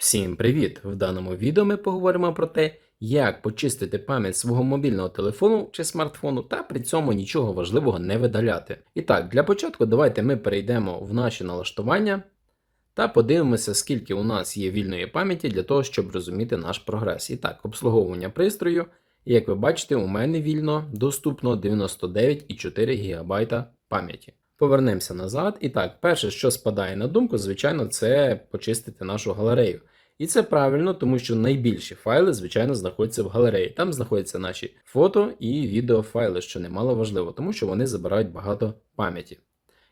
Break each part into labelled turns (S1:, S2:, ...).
S1: Всім привіт! В даному відео ми поговоримо про те, як почистити пам'ять свого мобільного телефону чи смартфону та при цьому нічого важливого не видаляти. І так, для початку давайте ми перейдемо в наші налаштування та подивимося, скільки у нас є вільної пам'яті для того, щоб розуміти наш прогрес. І так, обслуговування пристрою. Як ви бачите, у мене вільно доступно 99,4 ГБ пам'яті. Повернемося назад. І так, перше, що спадає на думку, звичайно, це почистити нашу галерею. І це правильно, тому що найбільші файли, звичайно, знаходяться в галереї. Там знаходяться наші фото і відеофайли, що немало важливо, тому що вони забирають багато пам'яті.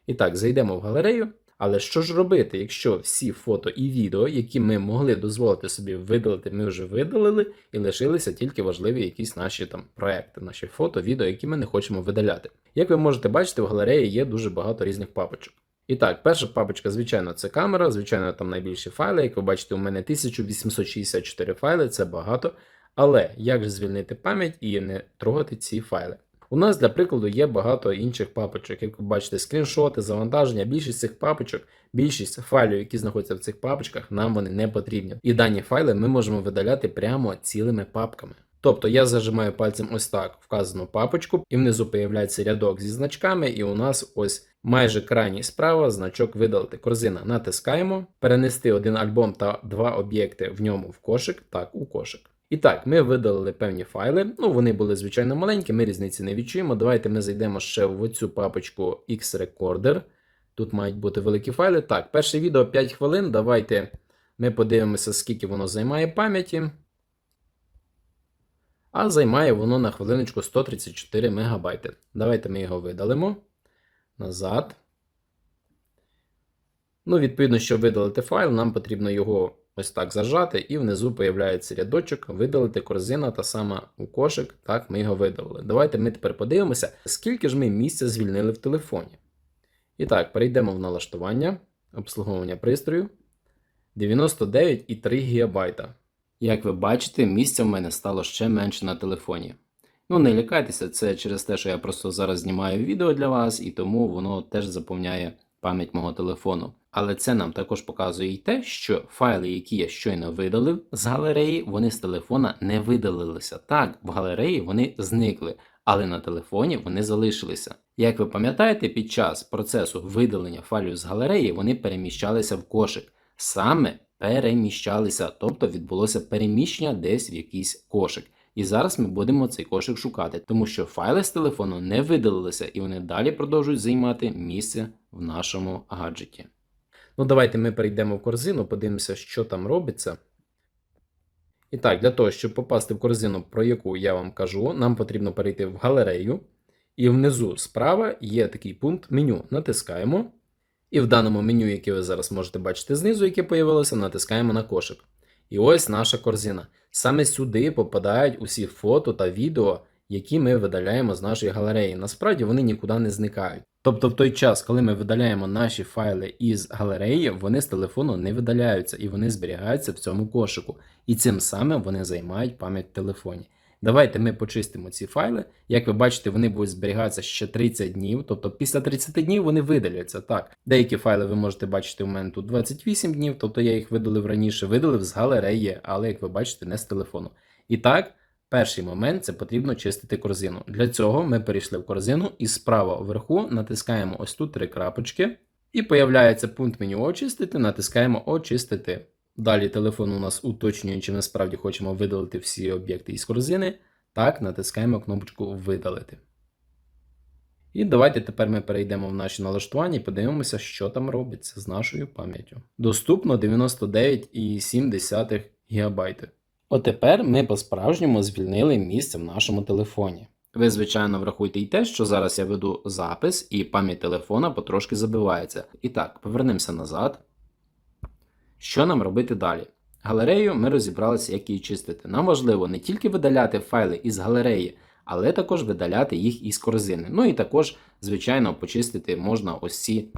S1: І так, зайдемо в галерею. Але що ж робити, якщо всі фото і відео, які ми могли дозволити собі видалити, ми вже видалили, і лишилися тільки важливі якісь наші там проекти, наші фото, відео, які ми не хочемо видаляти. Як ви можете бачити, в галереї є дуже багато різних папочок. І так, перша папочка, звичайно, це камера, звичайно, там найбільші файли. Як ви бачите, у мене 1864 файли, це багато. Але як же звільнити пам'ять і не трогати ці файли? У нас, для прикладу, є багато інших папочок. Як ви бачите, скріншоти, завантаження, більшість цих папочок, більшість файлів, які знаходяться в цих папочках, нам вони не потрібні. І дані файли ми можемо видаляти прямо цілими папками. Тобто я зажимаю пальцем ось так вказану папочку, і внизу появляється рядок зі значками, і у нас ось майже крайній справа значок видалити. Корзина натискаємо, перенести один альбом та два об'єкти в ньому в кошик, так, у кошик. І так, ми видалили певні файли. Ну, вони були звичайно маленькі, ми різниці не відчуємо. Давайте ми зайдемо ще в оцю папочку X-Recorder. Тут мають бути великі файли. Так, перше відео 5 хвилин. Давайте ми подивимося, скільки воно займає пам'яті. А займає воно на хвилиночку 134 МБ. Давайте ми його видалимо. Назад. Ну, відповідно, щоб видалити файл, нам потрібно його ось так зажати, і внизу появляється рядочок, видалити корзина та сама у кошик. Так, ми його видалили. Давайте ми тепер подивимося, скільки ж ми місця звільнили в телефоні. І так, перейдемо в налаштування, обслуговування пристрою 99,3 ГБ. Як ви бачите, місця в мене стало ще менше на телефоні. Ну, не лякайтеся, це через те, що я просто зараз знімаю відео для вас, і тому воно теж заповняє пам'ять мого телефону. Але це нам також показує і те, що файли, які я щойно видалив з галереї, вони з телефона не видалилися. Так, в галереї вони зникли, але на телефоні вони залишилися. Як ви пам'ятаєте, під час процесу видалення файлів з галереї вони переміщалися в кошик. Саме переміщалися, тобто відбулося переміщення десь в якийсь кошик. І зараз ми будемо цей кошик шукати, тому що файли з телефону не видалилися і вони далі продовжують займати місце в нашому гаджеті. Ну, давайте ми перейдемо в корзину, подивимося, що там робиться. І так, для того, щоб попасти в корзину, про яку я вам кажу, нам потрібно перейти в галерею. І внизу справа є такий пункт меню. Натискаємо. І в даному меню, яке ви зараз можете бачити знизу, яке появилося, натискаємо на кошик. І ось наша корзина. Саме сюди попадають усі фото та відео, які ми видаляємо з нашої галереї. Насправді вони нікуди не зникають. Тобто, в той час, коли ми видаляємо наші файли із галереї, вони з телефону не видаляються і вони зберігаються в цьому кошику. І цим самим вони займають пам'ять в телефоні. Давайте ми почистимо ці файли. Як ви бачите, вони будуть зберігатися ще 30 днів, тобто після 30 днів вони видаляться. Так, деякі файли ви можете бачити у мене тут 28 днів, тобто я їх видалив раніше, видалив з галереї, але як ви бачите, не з телефону. І так, перший момент це потрібно чистити корзину. Для цього ми перейшли в корзину і справа вверху натискаємо ось тут три крапочки, і появляється пункт меню очистити, натискаємо очистити. Далі телефон у нас уточнює, чи ми справді хочемо видалити всі об'єкти із корзини. Так, натискаємо кнопочку Видалити. І давайте тепер ми перейдемо в наші налаштування і подивимося, що там робиться з нашою пам'яттю. Доступно 99,7 ГБ. Отепер ми по-справжньому звільнили місце в нашому телефоні. Ви, звичайно, врахуйте і те, що зараз я веду запис, і пам'ять телефона потрошки забивається. І так, повернемося назад. Що нам робити далі? Галерею ми розібралися, як її чистити. Нам важливо не тільки видаляти файли із галереї, але також видаляти їх із корзини. Ну і також, звичайно, почистити можна ось ці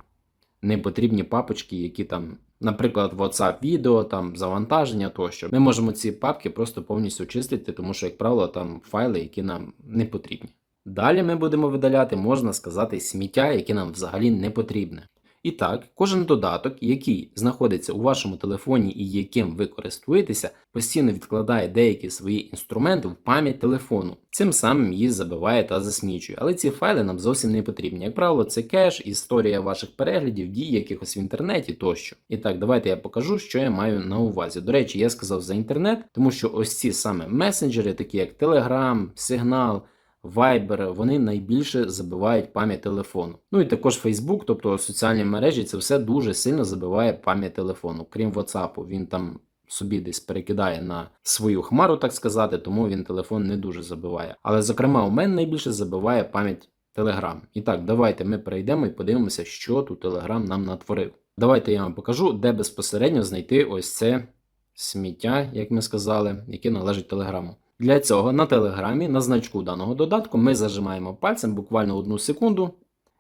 S1: непотрібні папочки, які там, наприклад, WhatsApp відео, там завантаження тощо. Ми можемо ці папки просто повністю чистити, тому що, як правило, там файли, які нам не потрібні. Далі ми будемо видаляти, можна сказати, сміття, яке нам взагалі не потрібне. І так, кожен додаток, який знаходиться у вашому телефоні і яким ви користуєтеся, постійно відкладає деякі свої інструменти в пам'ять телефону. Цим самим її забиває та засмічує. Але ці файли нам зовсім не потрібні. Як правило, це кеш, історія ваших переглядів, дій якихось в інтернеті тощо. І так, давайте я покажу, що я маю на увазі. До речі, я сказав за інтернет, тому що ось ці саме месенджери, такі як Telegram, Signal, Viber, вони найбільше забивають пам'ять телефону. Ну і також Facebook, тобто соціальні мережі, це все дуже сильно забиває пам'ять телефону. Крім WhatsApp, він там собі десь перекидає на свою хмару, так сказати, тому він телефон не дуже забиває. Але, зокрема, у мене найбільше забиває пам'ять Telegram. І так, давайте ми перейдемо і подивимося, що тут Telegram нам натворив. Давайте я вам покажу, де безпосередньо знайти ось це сміття, як ми сказали, яке належить Телеграму. Для цього на телеграмі на значку даного додатку ми зажимаємо пальцем буквально одну секунду,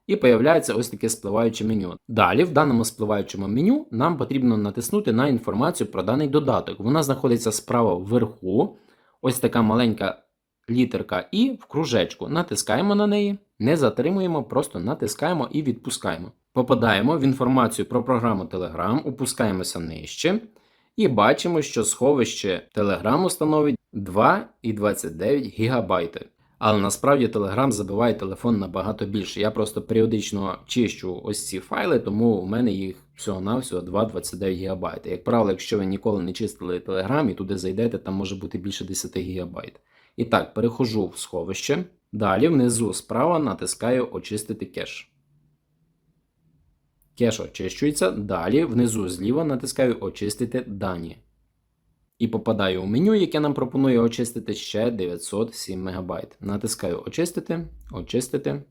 S1: і появляється ось таке спливаюче меню. Далі, в даному спливаючому меню, нам потрібно натиснути на інформацію про даний додаток. Вона знаходиться справа вверху, ось така маленька літерка І в кружечку. Натискаємо на неї, не затримуємо, просто натискаємо і відпускаємо. Попадаємо в інформацію про програму Telegram, опускаємося нижче. І бачимо, що сховище Телеграму становить 2,29 ГБ. Але насправді Telegram забиває телефон набагато більше. Я просто періодично чищу ось ці файли, тому у мене їх всього-навсього 2,29 ГБ. Як правило, якщо ви ніколи не чистили Telegram і туди зайдете, там може бути більше 10 ГБ. І так, перехожу в сховище. Далі внизу справа натискаю Очистити кеш. Кеш очищується. Далі внизу зліва натискаю Очистити дані. І попадаю у меню, яке нам пропонує очистити ще 907 МБ. Натискаю Очистити, Очистити.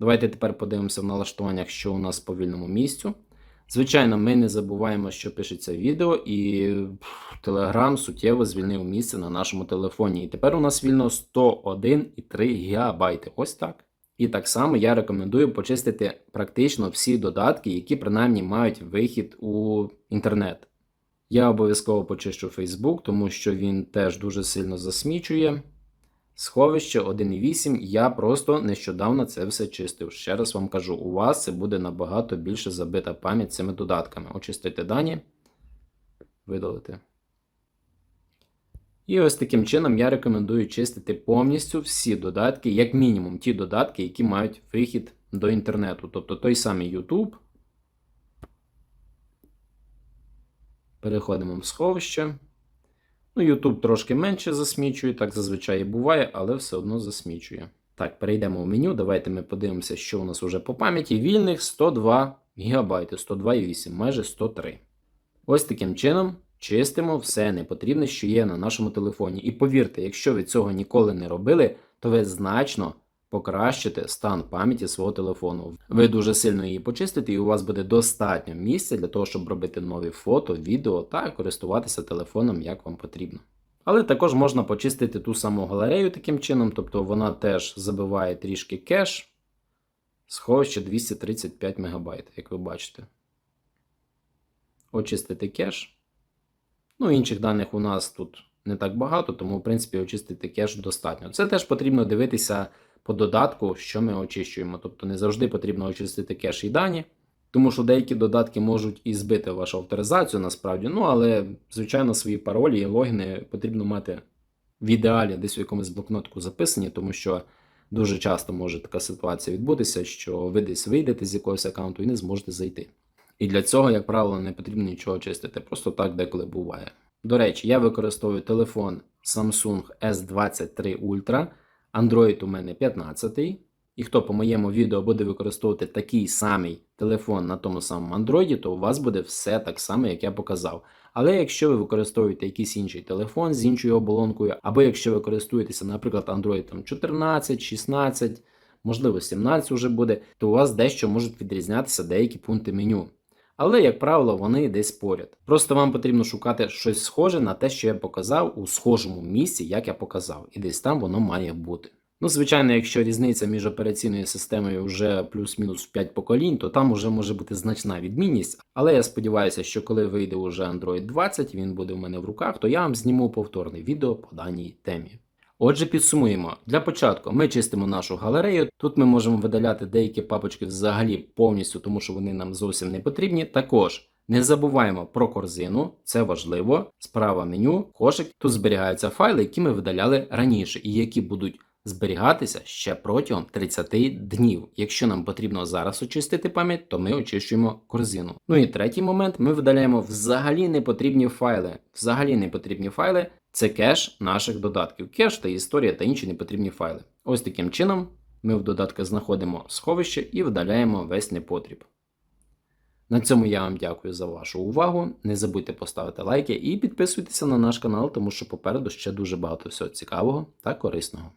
S1: Давайте тепер подивимося в налаштуваннях, що у нас по вільному місцю. Звичайно, ми не забуваємо, що пишеться відео, і Telegram суттєво звільнив місце на нашому телефоні. І тепер у нас вільно 101,3 ГБ. Ось так. І так само я рекомендую почистити практично всі додатки, які принаймні мають вихід у інтернет. Я обов'язково почищу Facebook, тому що він теж дуже сильно засмічує. Сховище 1.8. Я просто нещодавно це все чистив. Ще раз вам кажу, у вас це буде набагато більше забита пам'ять цими додатками. Очистити дані, видалити. І ось таким чином я рекомендую чистити повністю всі додатки, як мінімум ті додатки, які мають вихід до інтернету. Тобто той самий YouTube. Переходимо в сховище. Ну, YouTube трошки менше засмічує, так зазвичай і буває, але все одно засмічує. Так, перейдемо в меню. Давайте ми подивимося, що у нас вже по пам'яті. Вільних 102 ГБ, 102,8, майже 103. Ось таким чином чистимо все непотрібне, що є на нашому телефоні. І повірте, якщо ви цього ніколи не робили, то ви значно покращите стан пам'яті свого телефону. Ви дуже сильно її почистите, і у вас буде достатньо місця для того, щоб робити нові фото, відео та користуватися телефоном як вам потрібно. Але також можна почистити ту саму галерею таким чином, тобто вона теж забиває трішки кеш, сховище 235 МБ, як ви бачите. Очистити кеш. Ну, інших даних у нас тут не так багато, тому, в принципі, очистити кеш достатньо. Це теж потрібно дивитися по додатку, що ми очищуємо. Тобто не завжди потрібно очистити кеш і дані, тому що деякі додатки можуть і збити вашу авторизацію насправді. Ну, але, звичайно, свої паролі і логіни потрібно мати в ідеалі десь у якомусь блокнотку записані, тому що дуже часто може така ситуація відбутися, що ви десь вийдете з якогось аккаунту і не зможете зайти. І для цього, як правило, не потрібно нічого чистити, просто так деколи буває. До речі, я використовую телефон Samsung S23 Ultra. Android у мене 15. І хто по моєму відео буде використовувати такий самий телефон на тому самому Android, то у вас буде все так само, як я показав. Але якщо ви використовуєте якийсь інший телефон з іншою оболонкою, або якщо ви користуєтеся, наприклад, Android там, 14, 16, можливо, 17 вже буде, то у вас дещо можуть відрізнятися деякі пункти меню. Але, як правило, вони десь поряд. Просто вам потрібно шукати щось схоже на те, що я показав у схожому місці, як я показав, і десь там воно має бути. Ну, звичайно, якщо різниця між операційною системою вже плюс-мінус в 5 поколінь, то там вже може бути значна відмінність. Але я сподіваюся, що коли вийде уже Android 20, він буде у мене в руках, то я вам зніму повторне відео по даній темі. Отже, підсумуємо. Для початку ми чистимо нашу галерею. Тут ми можемо видаляти деякі папочки взагалі повністю, тому що вони нам зовсім не потрібні. Також не забуваємо про корзину, це важливо. Справа меню, кошик. Тут зберігаються файли, які ми видаляли раніше, і які будуть зберігатися ще протягом 30 днів. Якщо нам потрібно зараз очистити пам'ять, то ми очищуємо корзину. Ну і третій момент: ми видаляємо взагалі непотрібні файли. Взагалі непотрібні файли це кеш наших додатків. Кеш та історія та інші непотрібні файли. Ось таким чином ми в додатках знаходимо сховище і видаляємо весь непотріб. На цьому я вам дякую за вашу увагу. Не забудьте поставити лайки і підписуйтеся на наш канал, тому що попереду ще дуже багато всього цікавого та корисного.